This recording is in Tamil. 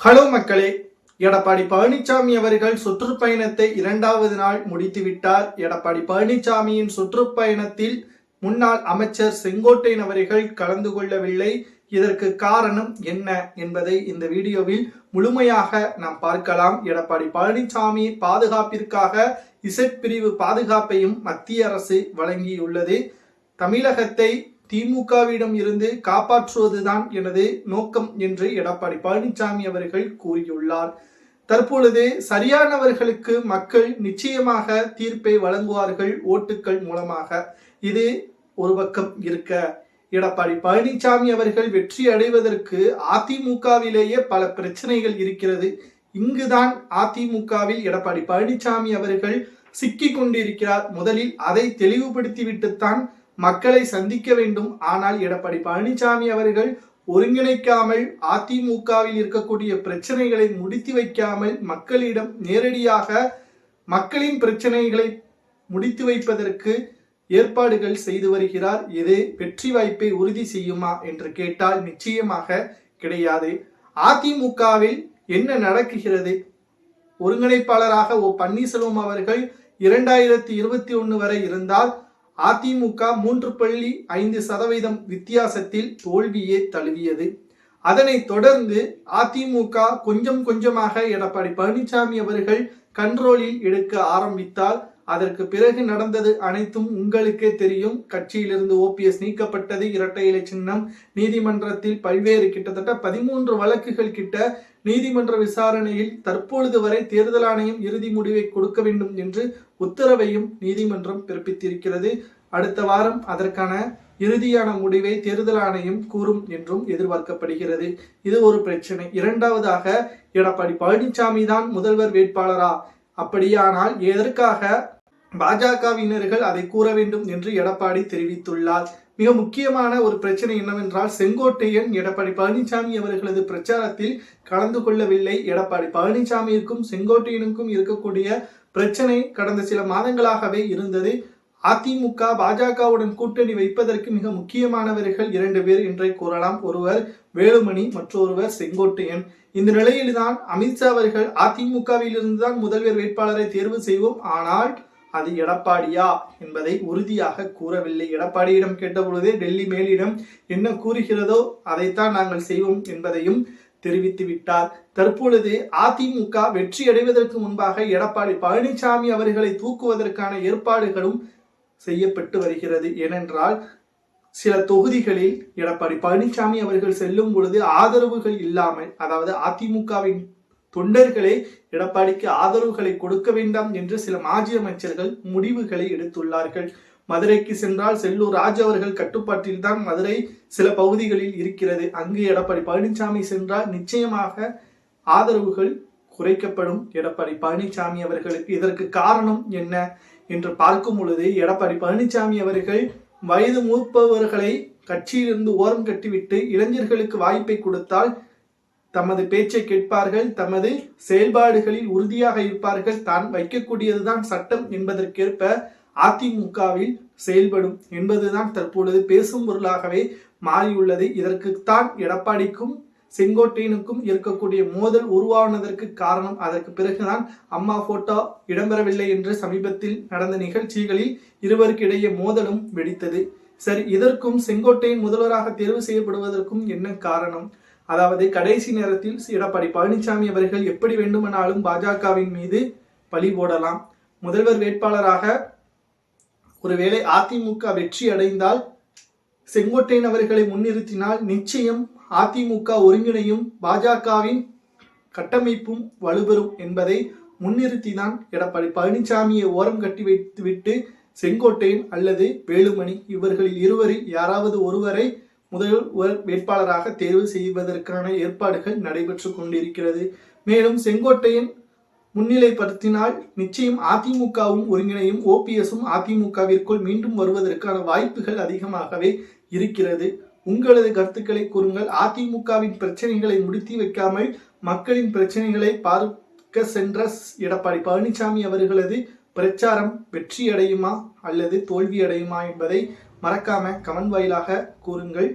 ஹலோ மக்களே எடப்பாடி பழனிசாமி அவர்கள் சுற்றுப்பயணத்தை இரண்டாவது நாள் முடித்துவிட்டார். எடப்பாடி பழனிசாமியின் சுற்றுப்பயணத்தில் முன்னாள் அமைச்சர் செங்கோட்டையன் அவர்கள் கலந்து கொள்ளவில்லை. இதற்கு காரணம் என்ன என்பதை இந்த வீடியோவில் முழுமையாக நாம் பார்க்கலாம். எடப்பாடி பழனிசாமி பாதுகாப்பிற்காக இசைப்பிரிவு பாதுகாப்பையும் மத்திய அரசு வழங்கியுள்ளது. தமிழகத்தை திமுகவிடம் இருந்து காப்பாற்றுவதுதான் எனது நோக்கம் என்று எடப்பாடி பழனிசாமி அவர்கள் கூறியுள்ளார். தற்பொழுது சரியானவர்களுக்கு மக்கள் நிச்சயமாக தீர்ப்பை வழங்குவார்கள் ஓட்டுக்கள் மூலமாக. இது ஒரு பக்கம் இருக்க. எடப்பாடி பழனிசாமி அவர்கள் வெற்றி அடைவதற்கு அதிமுகவிலேயே பல பிரச்சனைகள் இருக்கிறது. இங்குதான் அதிமுகவில் எடப்பாடி பழனிசாமி அவர்கள் சிக்கிக் கொண்டிருக்கிறார். முதலில் அதை தெளிவுபடுத்திவிட்டுத்தான் மக்களை சந்திக்க வேண்டும். ஆனால் எடப்பாடி பழனிசாமி அவர்கள் ஒருங்கிணைக்காமல் அதிமுகவில் இருக்கக்கூடிய பிரச்சனைகளை முடித்து வைக்காமல் மக்களிடம் நேரடியாக மக்களின் பிரச்சனைகளை முடித்து வைப்பதற்கு ஏற்பாடுகள் செய்து வருகிறார். இது வெற்றி வாய்ப்பை உறுதி செய்யுமா என்று கேட்டால் நிச்சயமாக கிடையாது. அதிமுகவில் என்ன நடக்குகிறது? ஒருங்கிணைப்பாளராக ஓ பன்னீர்செல்வம் அவர்கள் இரண்டாயிரத்தி இருபத்தி ஒன்று வரை இருந்தால் அதிமுக மூன்று புள்ளி ஐந்து சதவீதம் வித்தியாசத்தில் தோல்வியே தழுவியது. அதனைத் தொடர்ந்து அதிமுக கொஞ்சம் கொஞ்சமாக எடப்பாடி பழனிசாமி அவர்கள் கண்ட்ரோலில் எடுக்க ஆரம்பித்தால் அதற்கு பிறகு நடந்தது அனைத்தும் உங்களுக்கே தெரியும். கட்சியிலிருந்து ஓபிஎஸ் நீக்கப்பட்டது. இரட்டை இலை சின்னம். நீதிமன்றத்தில் பல்வேறு கிட்டத்தட்ட பதிமூன்று வழக்குகள் கிட்ட நீதிமன்ற விசாரணையில் தற்பொழுது வரை தேர்தல் ஆணையம் இறுதி முடிவை கொடுக்க வேண்டும் என்று உத்தரவையும் நீதிமன்றம் பிறப்பித்திருக்கிறது. அடுத்த வாரம் அதற்கான இறுதியான முடிவை தேர்தல் ஆணையம் கூறும் என்றும் எதிர்பார்க்கப்படுகிறது. இது ஒரு பிரச்சனை. இரண்டாவதாக எடப்பாடி பழனிசாமி தான் முதல்வர் வேட்பாளரா? அப்படியானால் எதற்காக பாஜகவினர்கள் அதை கூற வேண்டும் என்று எடப்பாடி தெரிவித்துள்ளார். மிக முக்கியமான ஒரு பிரச்சனை என்னவென்றால் செங்கோட்டையன் எடப்பாடி பழனிசாமி அவர்களது பிரச்சாரத்தில் கலந்து கொள்ளவில்லை. எடப்பாடி பழனிசாமிக்கும் செங்கோட்டையனுக்கும் இருக்கக்கூடிய பிரச்சனை கடந்த சில மாதங்களாகவே இருந்தது. அதிமுக பாஜகவுடன் கூட்டணி வைப்பதற்கு மிக முக்கியமானவர்கள் இரண்டு பேர் என்றே கூறலாம். ஒருவர் வேலுமணி மற்றொருவர் செங்கோட்டையன். இந்த நிலையில்தான் அமித்ஷா அவர்கள் அதிமுகவில் இருந்துதான் முதல்வர் வேட்பாளரை தேர்வு செய்வோம். ஆனால் அது எடப்பாடியா என்பதை உறுதியாக கூறவில்லை. எடப்பாடியிடம் கேட்டபொழுதே டெல்லி மேலிடம் என்ன கூறுகிறதோ அதைத்தான் நாங்கள் செய்வோம் என்பதையும் தெரிவித்து விட்டார். தற்பொழுது அதிமுக வெற்றி அடைவதற்கு முன்பாக எடப்பாடி பழனிசாமி அவர்களை தூக்குவதற்கான ஏற்பாடுகளும் செய்யப்பட்டு வருகிறது. ஏனென்றால் சில தொகுதிகளில் எடப்பாடி பழனிசாமி அவர்கள் செல்லும் பொழுது ஆதரவுகள் இல்லாமல் அதாவது அதிமுகவின் தொண்டர்களே எடப்பாடிக்கு ஆதரவுகளை கொடுக்க வேண்டாம் என்று சில மாஜி அமைச்சர்கள் முடிவுகளை எடுத்துள்ளார்கள். மதுரைக்கு சென்றால் செல்லூர் ராஜ் அவர்கள் கட்டுப்பாட்டில் தான் மதுரை சில பகுதிகளில் இருக்கிறது. அங்கு எடப்பாடி பழனிசாமி சென்றால் நிச்சயமாக ஆதரவுகள் குறைக்கப்படும். எடப்பாடி பழனிசாமி அவர்களுக்கு இதற்கு காரணம் என்ன என்று பார்க்கும் பொழுது எடப்பாடி பழனிசாமி அவர்கள் வயது மூப்பவர்களை கட்சியிலிருந்து ஓரம் கட்டிவிட்டு இளைஞர்களுக்கு வாய்ப்பை கொடுத்தால் தமது பேச்சை கேட்பார்கள் தமது செயல்பாடுகளில் உறுதியாக இருப்பார்கள். தான் வைக்கக்கூடியதுதான் சட்டம் என்பதற்கேற்ப அதிமுகவில் செயல்படும் என்பதுதான் தற்பொழுது பேசும் பொருளாகவே மாறியுள்ளது. இதற்குத்தான் எடப்பாடிக்கும் செங்கோட்டையனுக்கும் இருக்கக்கூடிய மோதல் உருவானதற்கு காரணம். அதற்கு பிறகுதான் அம்மா போட்டோ இடம்பெறவில்லை என்று சமீபத்தில் நடந்த நிகழ்ச்சிகளில் இருவருக்கு இடையே மோதலும் வெடித்தது. சரி இதற்கும் செங்கோட்டையன் முதல்வராக தேர்வு செய்யப்படுவதற்கும் என்ன காரணம்? அதாவது கடைசி நேரத்தில் எடப்பாடி பழனிசாமி அவர்கள் எப்படி வேண்டுமானாலும் பாஜகவின் மீது பழி போடலாம். முதல்வர் வேட்பாளராக ஒருவேளை அதிமுக வெற்றி அடைந்தால் செங்கோட்டையன் அவர்களை முன்னிறுத்தினால் நிச்சயம் அதிமுக ஒருங்கிணையும் பாஜகவின் கட்டமைப்பும் வலுபெறும் என்பதை முன்னிறுத்திதான் எடப்பாடி பழனிசாமியை ஓரம் கட்டி வைத்துவிட்டு செங்கோட்டையன் அல்லது வேலுமணி இவர்களில் இருவரில் யாராவது ஒருவரை முதல்வர் வேட்பாளராக தேர்வு செய்வதற்கான ஏற்பாடுகள் நடைபெற்று கொண்டிருக்கிறது. மேலும் செங்கோட்டையன் முன்னிலைப்படுத்தினால் நிச்சயம் அதிமுகவும் ஒருங்கிணையும் ஓபிஎஸும் அதிமுகவிற்குள் மீண்டும் வருவதற்கான வாய்ப்புகள் அதிகமாகவே இருக்கிறது. உங்களது கருத்துக்களை கூறுங்கள். அதிமுகவின் பிரச்சனைகளை முடித்து வைக்காமல் மக்களின் பிரச்சனைகளை பார்க்க சென்ற எடப்பாடி பழனிசாமி அவர்களது பிரச்சாரம் வெற்றியடையுமா அல்லது தோல்வி அடையுமா என்பதை மறக்காம கமெண்ட் வாயிலாக கூறுங்கள்.